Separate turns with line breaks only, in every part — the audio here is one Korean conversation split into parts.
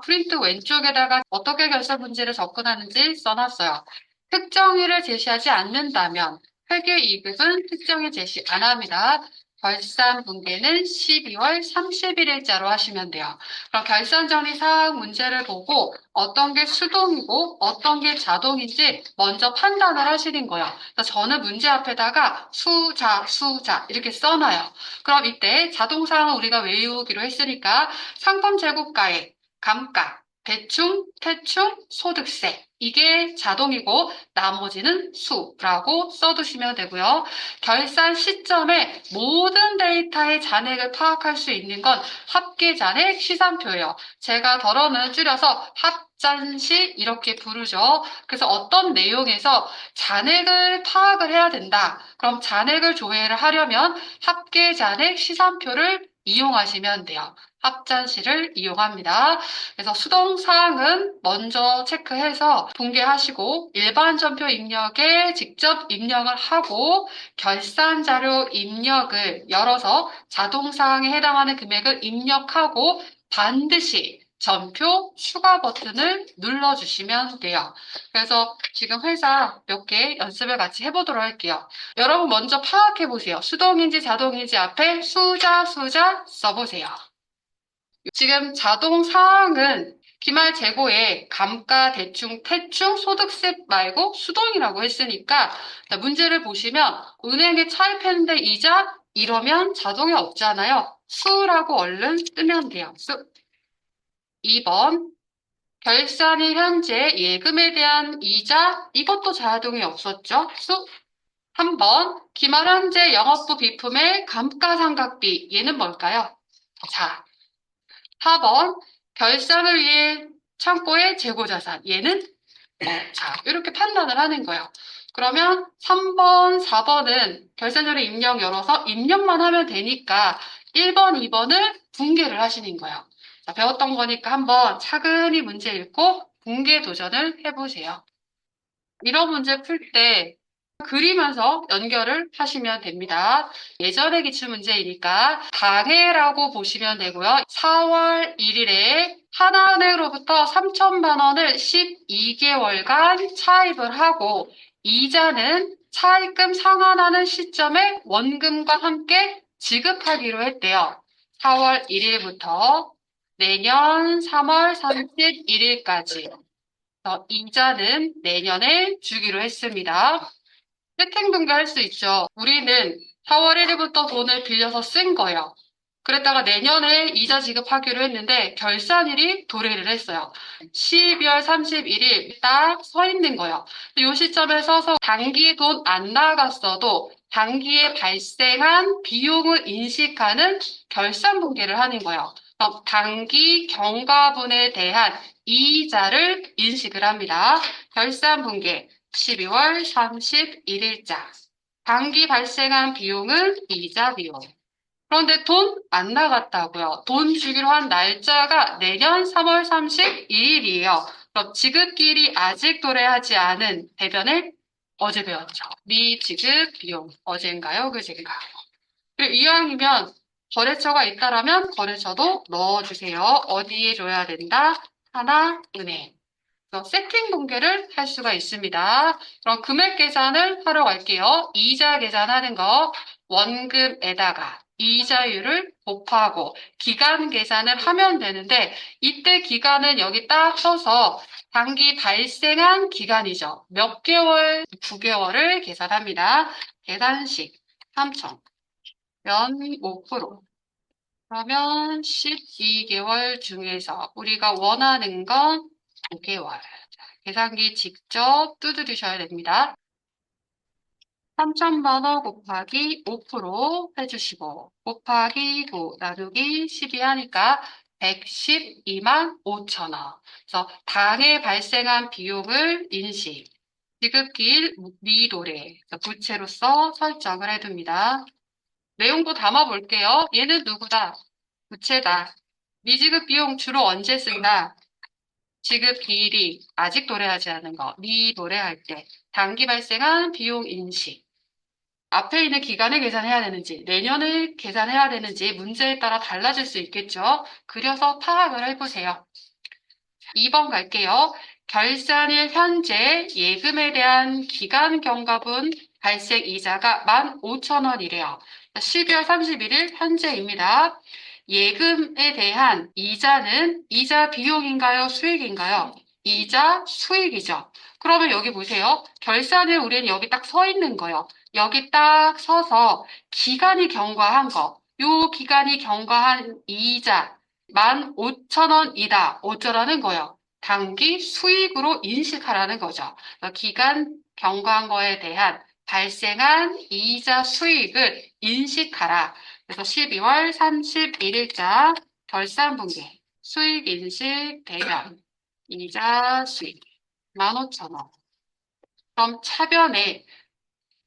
프린트 왼쪽에다가 어떻게 결산 문제를 접근하는지 써놨어요. 특정일을 제시하지 않는다면 회계 이급은 특정일 제시 안 합니다. 결산 분계는 12월 31일자로 하시면 돼요. 그럼 결산 정리 사항 문제를 보고 어떤 게 수동이고 어떤 게 자동인지 먼저 판단을 하시는 거예요. 그래서 저는 문제 앞에다가 수자, 수자 이렇게 써놔요. 그럼 이때 자동 사항은 우리가 외우기로 했으니까 상품 재고가액, 감가, 대충, 태충, 소득세 이게 자동이고 나머지는 수라고 써두시면 되고요. 결산 시점에 모든 데이터의 잔액을 파악할 수 있는 건 합계 잔액 시산표예요. 제가 덜어는 줄여서 합잔시 이렇게 부르죠. 그래서 어떤 내용에서 잔액을 파악을 해야 된다. 그럼 잔액을 조회를 하려면 합계 잔액 시산표를 이용하시면 돼요. 합잔시를 이용합니다. 그래서 수동 사항은 먼저 체크해서 분개하시고 일반 전표 입력에 직접 입력을 하고 결산 자료 입력을 열어서 자동 사항에 해당하는 금액을 입력하고 반드시 전표 추가 버튼을 눌러주시면 돼요. 그래서 지금 회사 몇 개 연습을 같이 해보도록 할게요. 여러분 먼저 파악해 보세요. 수동인지 자동인지 앞에 수자 수자 써보세요. 지금 자동 사항은 기말 재고에 감가, 대충, 태충, 소득세 말고 수동이라고 했으니까 자, 문제를 보시면 은행에 차입했는데 이자 이러면 자동이 없잖아요. 수라고 얼른 쓰면 돼요. 수. 2번 결산일 현재 예금에 대한 이자 이것도 자동이 없었죠. 수. 3번 기말 현재 영업부 비품의 감가상각비 얘는 뭘까요? 자, 4번 결산을 위해 창고의 재고 자산 얘는 어, 자 이렇게 판단을 하는 거예요. 그러면 3번, 4번은 결산자료 입력 열어서 입력만 하면 되니까 1번, 2번을 분개를 하시는 거예요. 자, 배웠던 거니까 한번 차근히 문제 읽고 분개 도전을 해보세요. 이런 문제 풀 때 그리면서 연결을 하시면 됩니다. 예전의 기출문제이니까 당해라고 보시면 되고요. 4월 1일에 하나은행으로부터 3천만 원을 12개월간 차입을 하고 이자는 차입금 상환하는 시점에 원금과 함께 지급하기로 했대요. 4월 1일부터 내년 3월 31일까지 이자는 내년에 주기로 했습니다. 세팅분계 할수 있죠. 우리는 4월 1일부터 돈을 빌려서 쓴 거예요. 그랬다가 내년에 이자 지급하기로 했는데 결산일이 도래를 했어요. 12월 31일 딱 서 있는 거예요. 이 시점에 서서 단기 돈안 나갔어도 단기에 발생한 비용을 인식하는 결산 분계를 하는 거예요. 단기 경과분에 대한 이자를 인식을 합니다. 결산 분계 12월 31일자. 단기 발생한 비용은 이자 비용. 그런데 돈 안 나갔다고요. 돈 주기로 한 날짜가 내년 3월 31일이에요. 그럼 지급기일이 아직 도래하지 않은 대변을 어제 배웠죠. 미지급 비용. 어젠가요? 그젠가요? 그리고 이왕이면 거래처가 있다라면 거래처도 넣어주세요. 어디에 줘야 된다? 하나, 은행. 세팅 분계를 할 수가 있습니다. 그럼 금액 계산을 하러 갈게요. 이자 계산하는 거 원금에다가 이자율을 곱하고 기간 계산을 하면 되는데 이때 기간은 여기 딱 써서 단기 발생한 기간이죠. 몇 개월, 9개월을 계산합니다. 계산식 3천 면 5%. 그러면 12개월 중에서 우리가 원하는 건 5개월. 계산기 직접 두드리셔야 됩니다. 3천만 원 곱하기 5% 해주시고 곱하기 9 나누기 12 하니까 112만 5천 원. 그래서 당해 발생한 비용을 인식, 지급기일 미도래 부채로서 설정을 해둡니다. 내용도 담아볼게요. 얘는 누구다? 부채다. 미지급 비용 주로 언제 쓴다? 지급 기일이 아직 도래하지 않은 거, 미도래할 때 단기 발생한 비용 인식. 앞에 있는 기간을 계산해야 되는지, 내년을 계산해야 되는지 문제에 따라 달라질 수 있겠죠. 그려서 파악을 해보세요. 2번 갈게요. 결산일 현재 예금에 대한 기간 경과분 발생 이자가 15,000원이래요. 12월 31일 현재입니다. 예금에 대한 이자는 이자 비용인가요? 수익인가요? 이자 수익이죠. 그러면 여기 보세요. 결산일 우리는 여기 딱 서 있는 거예요. 여기 딱 서서 기간이 경과한 거. 요 기간이 경과한 이자 15,000원이다. 어쩌라는 거예요. 단기 수익으로 인식하라는 거죠. 기간 경과한 거에 대한 발생한 이자 수익을 인식하라. 그래서 12월 31일자 결산분계 수익 인식 대변 이자 수익 15,000원. 그럼 차변에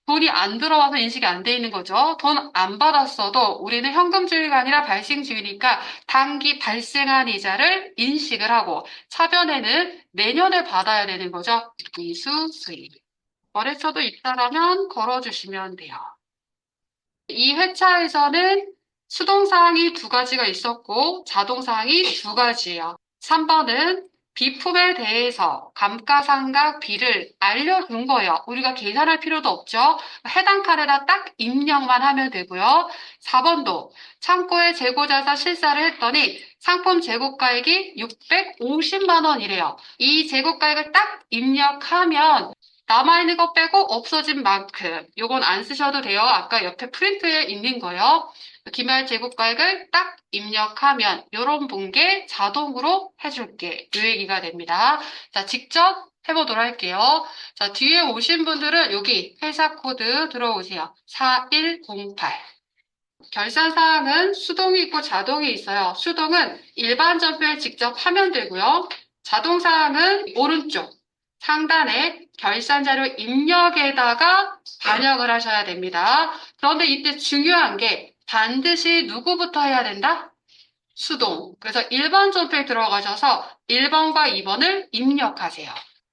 돈이 안 들어와서 인식이 안 돼 있는 거죠. 돈 안 받았어도 우리는 현금주의가 아니라 발생주의니까 단기 발생한 이자를 인식을 하고 차변에는 내년에 받아야 되는 거죠. 이수 수익. 거래처도 있다라면 걸어주시면 돼요. 이 회차에서는 수동사항이 두 가지가 있었고 자동사항이 두 가지예요. 3번은 비품에 대해서 감가상각 비를 알려준 거예요. 우리가 계산할 필요도 없죠. 해당 칸에다 딱 입력만 하면 되고요. 4번도 창고에 재고자산 실사를 했더니 상품 재고가액이 650만 원이래요. 이 재고가액을 딱 입력하면 남아있는 거 빼고 없어진 만큼 요건 안 쓰셔도 돼요. 아까 옆에 프린트에 있는 거요. 기말 재고가액을 딱 입력하면 요런 분계 자동으로 해줄게. 요 얘기가 됩니다. 자, 직접 해보도록 할게요. 자, 뒤에 오신 분들은 여기 회사 코드 들어오세요. 4108. 결산 사항은 수동이 있고 자동이 있어요. 수동은 일반 전표에 직접 하면 되고요. 자동 사항은 오른쪽 상단에 결산 자료 입력에다가 반영을 하셔야 됩니다. 그런데 이때 중요한 게 반드시 누구부터 해야 된다? 수동. 그래서 일반 전표에 들어가셔서 1번과 2번을 입력하세요.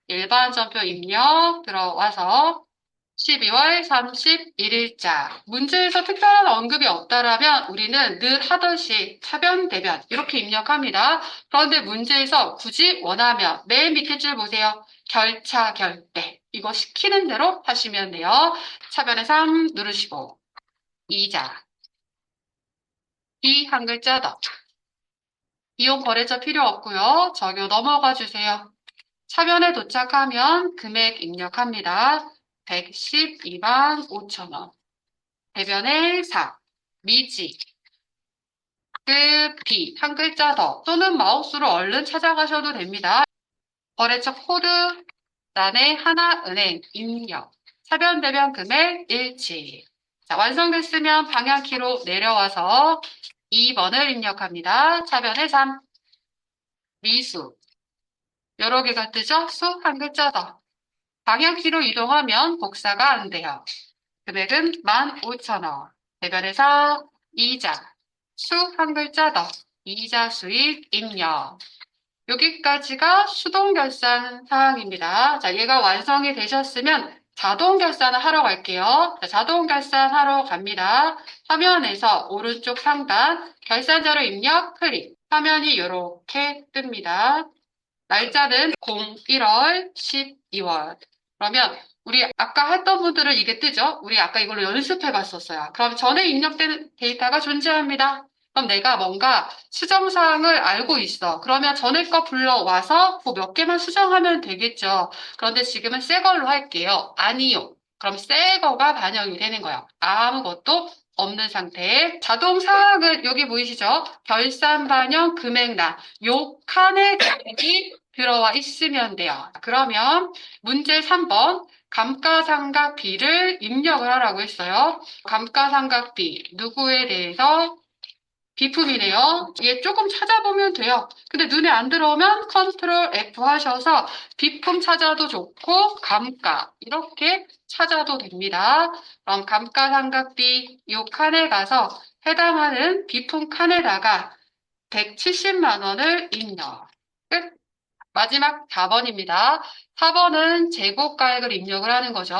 일반 전표 입력 들어와서 12월 31일자. 문제에서 특별한 언급이 없다라면 우리는 늘 하듯이 차변, 대변 이렇게 입력합니다. 그런데 문제에서 굳이 원하면 맨 밑에 줄 보세요. 결차, 결대. 이거 시키는 대로 하시면 돼요. 차변에 3 누르시고 이자. 이 한 글자 더. 이용 거래처 필요 없고요. 저기 넘어가 주세요. 차변에 도착하면 금액 입력합니다. 112만 5천원. 대변에 4. 미지. 끝 B. 한 글자 더. 또는 마우스로 얼른 찾아가셔도 됩니다. 거래처 코드 단에 하나은행 입력. 차변 대변 금액 일치. 자, 완성됐으면 방향키로 내려와서 2번을 입력합니다. 차변에 3. 미수. 여러 개가 뜨죠? 수 한 글자 더. 방향키로 이동하면 복사가 안 돼요. 금액은 15,000원. 대변에서 이자. 수 한 글자 더. 이자 수익 입력. 여기까지가 수동 결산 사항입니다. 자, 얘가 완성이 되셨으면 자동 결산을 하러 갈게요. 자, 자동 결산 하러 갑니다. 화면에서 오른쪽 상단 결산 자료 입력 클릭. 화면이 이렇게 뜹니다. 날짜는 01월 12월. 그러면 우리 아까 했던 분들은 이게 뜨죠? 우리 아까 이걸로 연습해 봤었어요. 그럼 전에 입력된 데이터가 존재합니다. 그럼 내가 뭔가 수정사항을 알고 있어. 그러면 전에 거 불러와서 그 몇 개만 수정하면 되겠죠. 그런데 지금은 새 걸로 할게요. 아니요. 그럼 새 거가 반영이 되는 거예요. 아무것도 없는 상태에 자동 사항은 여기 보이시죠? 결산 반영 금액란 요 칸에 금액이 들어와 있으면 돼요. 그러면 문제 3번 감가상각비를 입력을 하라고 했어요. 감가상각비 누구에 대해서 비품이네요. 얘 조금 찾아보면 돼요. 근데 눈에 안 들어오면 컨트롤 F 하셔서 비품 찾아도 좋고 감가 이렇게 찾아도 됩니다. 그럼 감가상각비 이 칸에 가서 해당하는 비품 칸에다가 170만 원을 입력. 끝. 마지막 4번입니다. 4번은 재고가액을 입력을 하는 거죠.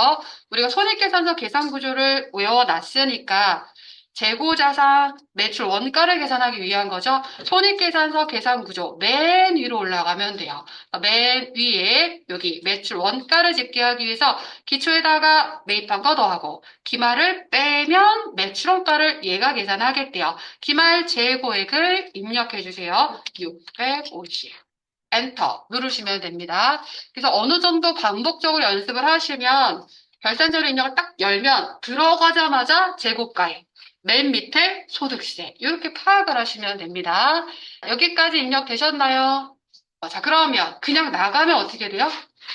우리가 손익계산서 계산 구조를 외워놨으니까 재고자산 매출 원가를 계산하기 위한 거죠. 손익계산서 계산 구조 맨 위로 올라가면 돼요. 맨 위에 여기 매출 원가를 집계 하기 위해서 기초에다가 매입한 거 더하고 기말을 빼면 매출 원가를 얘가 계산하겠대요. 기말 재고액을 입력해 주세요. 650. 엔터 누르시면 됩니다. 그래서 어느 정도 반복적으로 연습을 하시면 결산자료 입력을 딱 열면 들어가자마자 재고가액 맨 밑에 소득세 이렇게 파악을 하시면 됩니다. 여기까지 입력되셨나요? 어, 자 그러면 그냥 나가면 어떻게 돼요?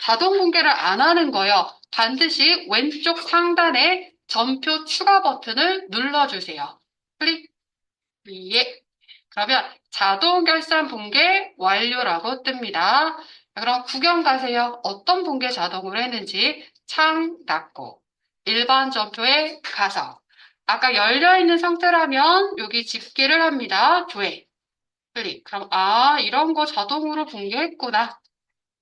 자동 분계를 안 하는 거예요. 반드시 왼쪽 상단에 전표 추가 버튼을 눌러주세요. 클릭. 예. 그러면 자동 결산 분계 완료라고 뜹니다. 자, 그럼 구경 가세요. 어떤 분계 자동으로 했는지 창 닫고 일반 전표에 가서 아까 열려있는 상태라면 여기 집계를 합니다. 조회. 클릭. 그럼 아 이런 거 자동으로 분계했구나.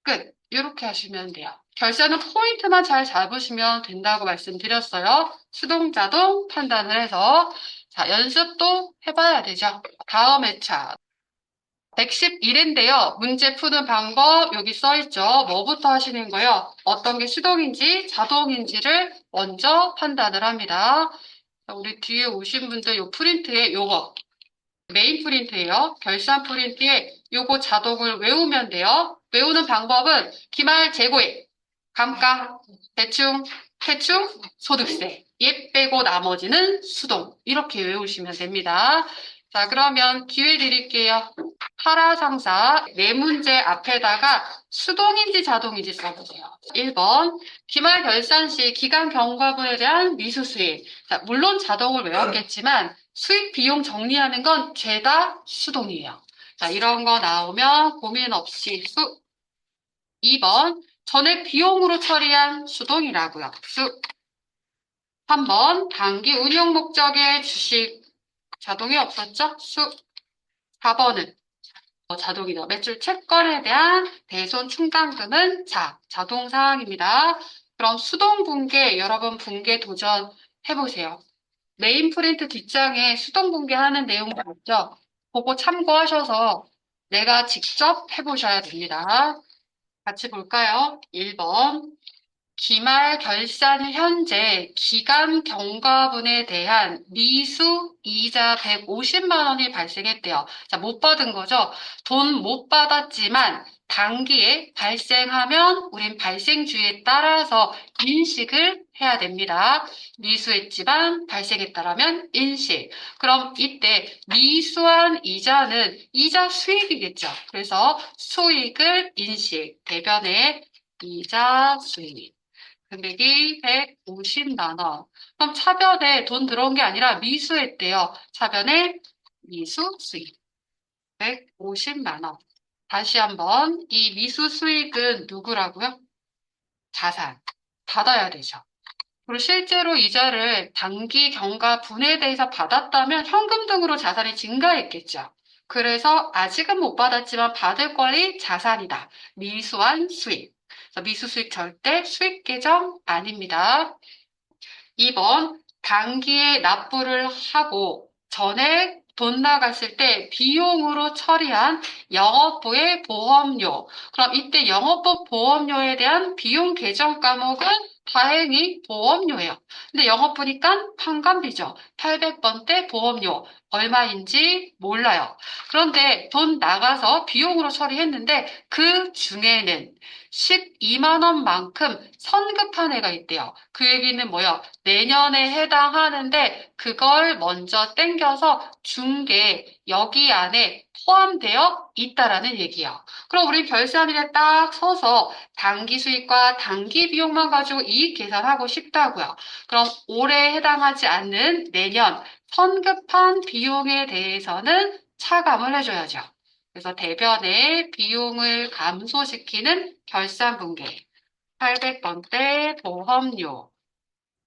끝. 이렇게 하시면 돼요. 결산은 포인트만 잘 잡으시면 된다고 말씀드렸어요. 수동 자동 판단을 해서 자 연습도 해봐야 되죠. 다음 회차 111인데요. 문제 푸는 방법 여기 써있죠. 뭐부터 하시는 거예요? 어떤 게 수동인지 자동인지를 먼저 판단을 합니다. 자, 우리 뒤에 오신 분들 요 프린트에 요거 메인 프린트예요. 결산 프린트에 요거 자동을 외우면 돼요. 외우는 방법은 기말 재고액, 감가, 대충, 대충, 소득세. 얘 빼고 나머지는 수동. 이렇게 외우시면 됩니다. 자, 그러면 기회 드릴게요. 파라상사 네 문제 앞에다가 수동인지 자동인지 써보세요. 1번 기말 결산 시 기간 경과분에 대한 미수 수익. 자, 물론 자동을 외웠겠지만 수익 비용 정리하는 건 죄다 수동이에요. 자, 이런 거 나오면 고민 없이 수. 2번 전액 비용으로 처리한 수동이라고요. 수. 3번 단기 운용 목적의 주식 자동이 없었죠? 수. 4번은 자동이다. 매출 채권에 대한 대손 충당금은 자, 자동 사항입니다. 그럼 수동 분계 여러분 분계 도전 해보세요. 메인 프린트 뒷장에 수동 분계하는 내용도 있죠. 그거 참고하셔서 내가 직접 해보셔야 됩니다. 같이 볼까요? 1번 기말 결산 현재 기간 경과분에 대한 미수 이자 150만 원이 발생했대요. 자, 못 받은 거죠? 돈 못 받았지만 단기에 발생하면 우린 발생주에 따라서 인식을 해야 됩니다. 미수했지만 발생했다라면 인식. 그럼 이때 미수한 이자는 이자 수익이겠죠. 그래서 수익을 인식. 대변에 이자 수익. 금액이 150만 원. 그럼 차변에 돈 들어온 게 아니라 미수했대요. 차변에 미수 수익. 150만 원. 다시 한번 이 미수 수익은 누구라고요? 자산. 받아야 되죠. 그리고 실제로 이자를 단기 경과 분해돼서 받았다면 현금 등으로 자산이 증가했겠죠. 그래서 아직은 못 받았지만 받을 권리 자산이다. 미수한 수익. 미수 수익 절대 수익 계정 아닙니다. 2번 단기에 납부를 하고 전에 돈 나갔을 때 비용으로 처리한 영업부의 보험료. 그럼 이때 영업부 보험료에 대한 비용 계정 과목은 다행히 보험료예요. 근데 영업부니까 판관비죠. 800번 대 보험료 얼마인지 몰라요. 그런데 돈 나가서 비용으로 처리했는데 그 중에는 12만 원만큼 선급한 애가 있대요. 그 얘기는 뭐야? 내년에 해당하는데 그걸 먼저 땡겨서 준게 여기 안에 포함되어 있다라는 얘기야. 그럼 우리 별세안일에 딱 서서 단기 수익과 단기 비용만 가지고 이익 계산하고 싶다고요. 그럼 올해 해당하지 않는 내년 선급한 비용에 대해서는 차감을 해줘야죠. 그래서 대변의 비용을 감소시키는 결산 분계 800번대 보험료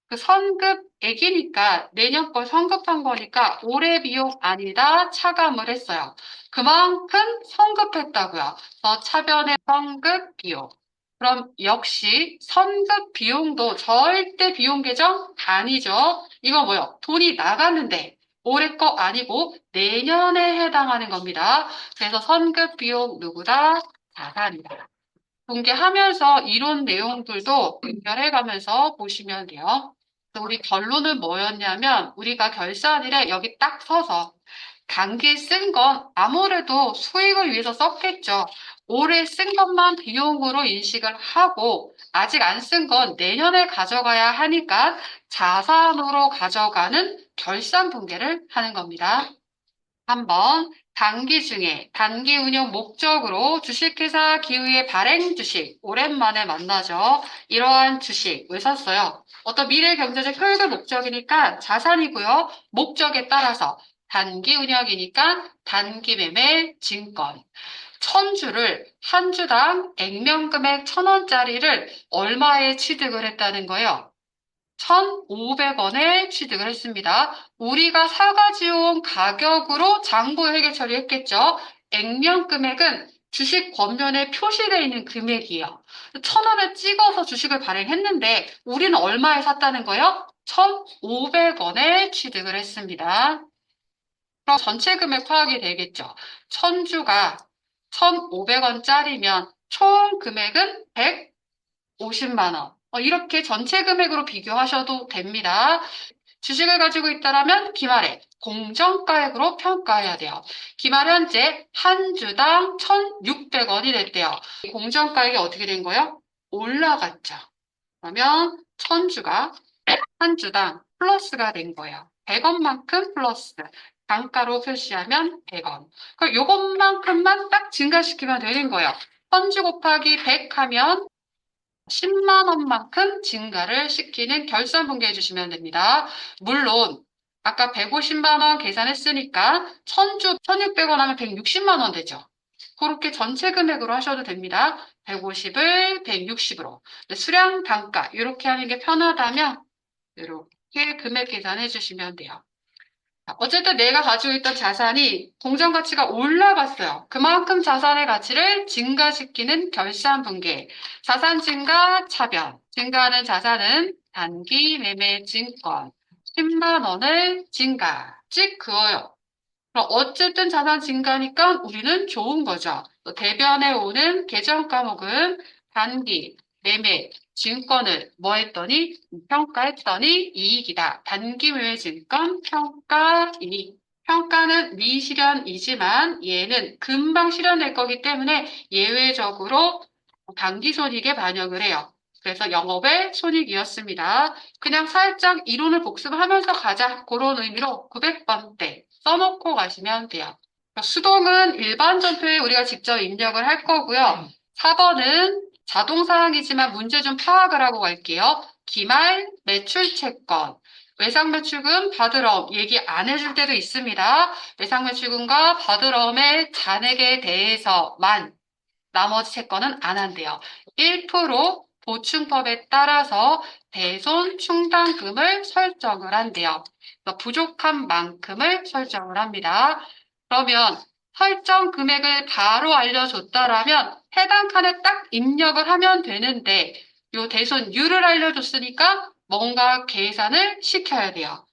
그 선급액이니까 내년 걸 선급한 거니까 올해 비용 아니다 차감을 했어요. 그만큼 선급했다고요. 그래서 차변의 선급 비용. 그럼 역시 선급 비용도 절대 비용 계정 아니죠. 이거 뭐요? 돈이 나갔는데 올해 거 아니고 내년에 해당하는 겁니다. 그래서 선급 비용 누구다? 자산이다. 공개하면서 이론 내용들도 연결해가면서 보시면 돼요. 우리 결론은 뭐였냐면 우리가 결산일에 여기 딱 서서 단기 쓴 건 아무래도 수익을 위해서 썼겠죠. 올해 쓴 것만 비용으로 인식을 하고 아직 안 쓴 건 내년에 가져가야 하니까 자산으로 가져가는 결산 분계를 하는 겁니다. 한번 단기 중에 단기 운용 목적으로 주식회사 기후의 발행 주식 오랜만에 만나죠. 이러한 주식 왜 샀어요? 어떤 미래 경제적 효익을 목적이니까 자산이고요. 목적에 따라서 단기 운영이니까 단기 매매 증권. 천주를 한 주당 액면 금액 천 원짜리를 얼마에 취득을 했다는 거예요? 1,500원에 취득을 했습니다. 우리가 사가지고 온 가격으로 장부 회계 처리했겠죠. 액면 금액은 주식 권면에 표시되어 있는 금액이에요. 천 원을 찍어서 주식을 발행했는데 우리는 얼마에 샀다는 거예요? 1,500원에 취득을 했습니다. 그럼 전체 금액 파악이 되겠죠. 천주가 1,500원짜리면 총 금액은 150만 원. 어, 이렇게 전체 금액으로 비교하셔도 됩니다. 주식을 가지고 있다면 기말에 공정가액으로 평가해야 돼요. 기말 현재 한 주당 1,600원이 됐대요. 공정가액이 어떻게 된 거예요? 올라갔죠. 그러면 천주가 한 주당 플러스가 된 거예요. 100원만큼 플러스. 단가로 표시하면 100원. 그럼 요것만큼만 딱 증가시키면 되는 거예요. 천주 곱하기 100 하면 10만 원만큼 증가를 시키는 결산 분개해 주시면 됩니다. 물론 아까 150만 원 계산했으니까 천주 1,600원 하면 160만 원 되죠. 그렇게 전체 금액으로 하셔도 됩니다. 150을 160으로. 수량 단가 이렇게 하는 게 편하다면 이렇게 금액 계산해 주시면 돼요. 어쨌든 내가 가지고 있던 자산이 공정 가치가 올라갔어요. 그만큼 자산의 가치를 증가시키는 결산 분계. 자산 증가 차변. 증가하는 자산은 단기 매매 증권 10만 원을 증가. 찍 그어요. 그럼 어쨌든 자산 증가니까 우리는 좋은 거죠. 또 대변에 오는 계정 과목은 단기 매매 증권을 뭐 했더니 평가했더니 이익이다. 단기 매매 증권 평가 이익. 평가는 미실현이지만 얘는 금방 실현될 거기 때문에 예외적으로 단기 손익에 반영을 해요. 그래서 영업의 손익이었습니다. 그냥 살짝 이론을 복습하면서 가자. 그런 의미로 900번대 써놓고 가시면 돼요. 수동은 일반 전표에 우리가 직접 입력을 할 거고요. 4번은 자동사항이지만 문제 좀 파악을 하고 갈게요. 기말 매출 채권. 외상 매출금 받으러 얘기 안 해줄 때도 있습니다. 외상 매출금과 받으러움의 잔액에 대해서만 나머지 채권은 안 한대요. 1% 보충법에 따라서 대손 충당금을 설정을 한대요. 그래서 부족한 만큼을 설정을 합니다. 그러면 설정 금액을 바로 알려줬다라면 해당 칸에 딱 입력을 하면 되는데 요 대손율을 알려줬으니까 뭔가 계산을 시켜야 돼요.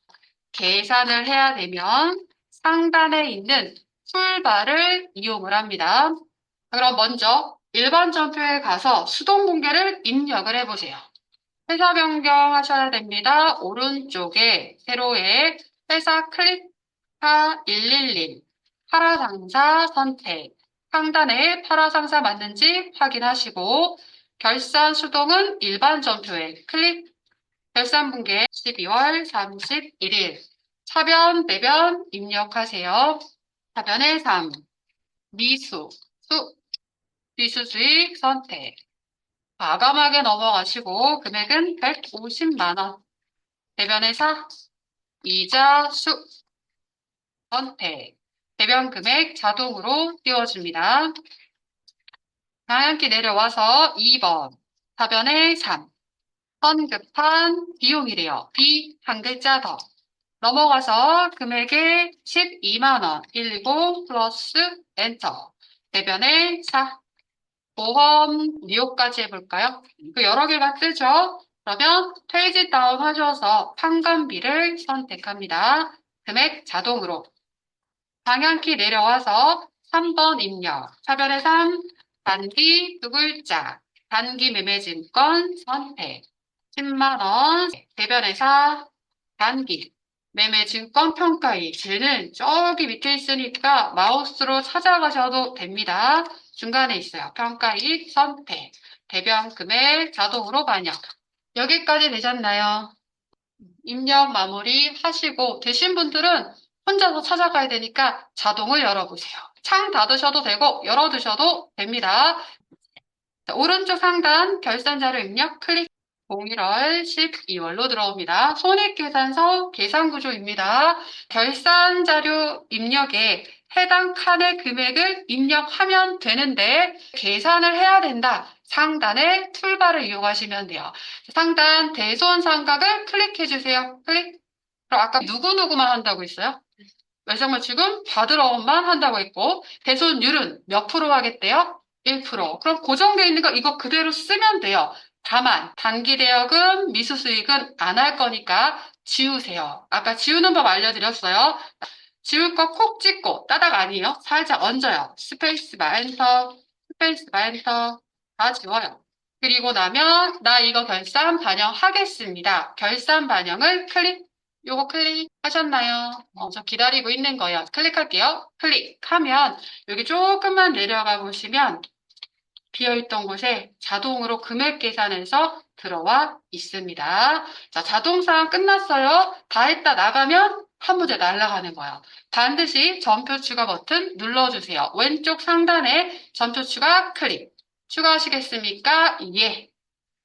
계산을 해야 되면 상단에 있는 툴바를 이용을 합니다. 그럼 먼저 일반 전표에 가서 수동 공개를 입력을 해보세요. 회사 변경하셔야 됩니다. 오른쪽에 세로에 회사 클릭하 111 파라상사 선택. 상단에 파라상사 맞는지 확인하시고 결산 수동은 일반 전표에 클릭. 결산 분계 12월 31일 차변 내변 입력하세요. 차변의 3 미수 수. 비수 수익 선택. 과감하게 넘어가시고 금액은 150만원. 대변의 4 이자 수. 선택 대변 금액 자동으로 띄워줍니다. 방향키 내려와서 2번 사변의 3 선급한 비용이래요. B 한 글자 더 넘어가서 금액의 12만원 119 플러스 엔터 대변의 4 보험 니오까지 해볼까요? 그 여러 개가 뜨죠? 그러면 페이지 다운 하셔서 판관비를 선택합니다. 금액 자동으로. 방향키 내려와서 3번 입력. 차별의 3, 단기 두 글자. 단기 매매증권 선택. 10만원. 대변의 4, 단기. 매매증권 평가이. 쟤는 저기 밑에 있으니까 마우스로 찾아가셔도 됩니다. 중간에 있어요. 평가이익 선택. 대변 금액 자동으로 반영. 여기까지 되셨나요? 입력 마무리 하시고 되신 분들은 혼자서 찾아가야 되니까 자동을 열어보세요. 창 닫으셔도 되고 열어두셔도 됩니다. 자, 오른쪽 상단 결산 자료 입력 클릭 01월 12월로 들어옵니다. 손익계산서 계산구조입니다. 결산 자료 입력에 해당 칸의 금액을 입력하면 되는데 계산을 해야 된다. 상단의 툴바를 이용하시면 돼요. 상단 대손 삼각을 클릭해 주세요. 클릭. 그럼 아까 누구누구만 한다고 했어요? 외상물치금 받으러 온만 한다고 했고 대손율은 몇 프로 하겠대요? 1%. 그럼 고정되어 있는 거 이거 그대로 쓰면 돼요. 다만 단기 대여금, 미수 수익은 안 할 거니까 지우세요. 아까 지우는 법 알려드렸어요. 지울 거 콕 찍고 따닥 아니에요. 살짝 얹어요. 스페이스바 엔터, 스페이스바 엔터 다 지워요. 그리고 나면 나 이거 결산 반영하겠습니다. 결산 반영을 클릭 요거 클릭하셨나요? 어, 저 기다리고 있는 거예요. 클릭할게요. 클릭하면 여기 조금만 내려가 보시면 비어있던 곳에 자동으로 금액 계산해서 들어와 있습니다. 자, 자동상 끝났어요. 다 했다 나가면 한 문제 날아가는 거예요. 반드시 전표 추가 버튼 눌러주세요. 왼쪽 상단에 전표 추가 클릭. 추가하시겠습니까? 예.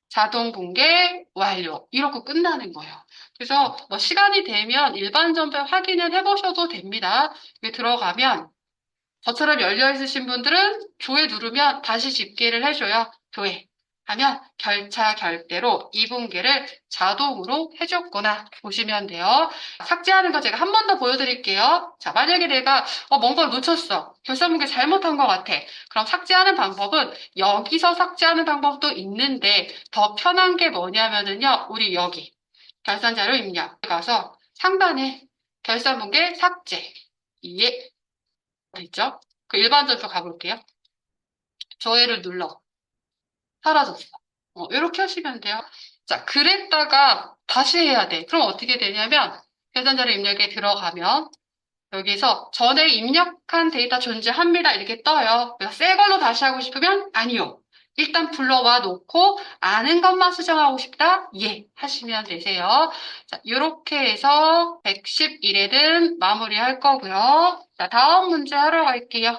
자동 공개 완료. 이렇게 끝나는 거예요. 그래서 뭐 시간이 되면 일반 전표 확인을 해보셔도 됩니다. 여기 들어가면 저처럼 열려 있으신 분들은 교회 누르면 다시 집계를 해줘요. 교회 하면 결차 결대로 2분기를 자동으로 해줬구나 보시면 돼요. 삭제하는 거 제가 한 번 더 보여드릴게요. 자, 만약에 내가 어, 뭔가를 놓쳤어. 결산분기 잘못한 것 같아. 그럼 삭제하는 방법은 여기서 삭제하는 방법도 있는데 더 편한 게 뭐냐면은요. 우리 여기 결산 자료 입력 가서 상단에 결산분기 삭제 예 됐죠? 그 일반 전표 가볼게요. 조회를 눌러. 사라졌어. 어, 이렇게 하시면 돼요. 자, 그랬다가 다시 해야 돼. 그럼 어떻게 되냐면, 계산자료 입력에 들어가면, 여기서 전에 입력한 데이터 존재합니다. 이렇게 떠요. 그래서 새 걸로 다시 하고 싶으면, 아니요. 일단 불러와 놓고, 아는 것만 수정하고 싶다? 예. 하시면 되세요. 자, 이렇게 해서 111회는 마무리할 거고요. 자, 다음 문제 하러 갈게요.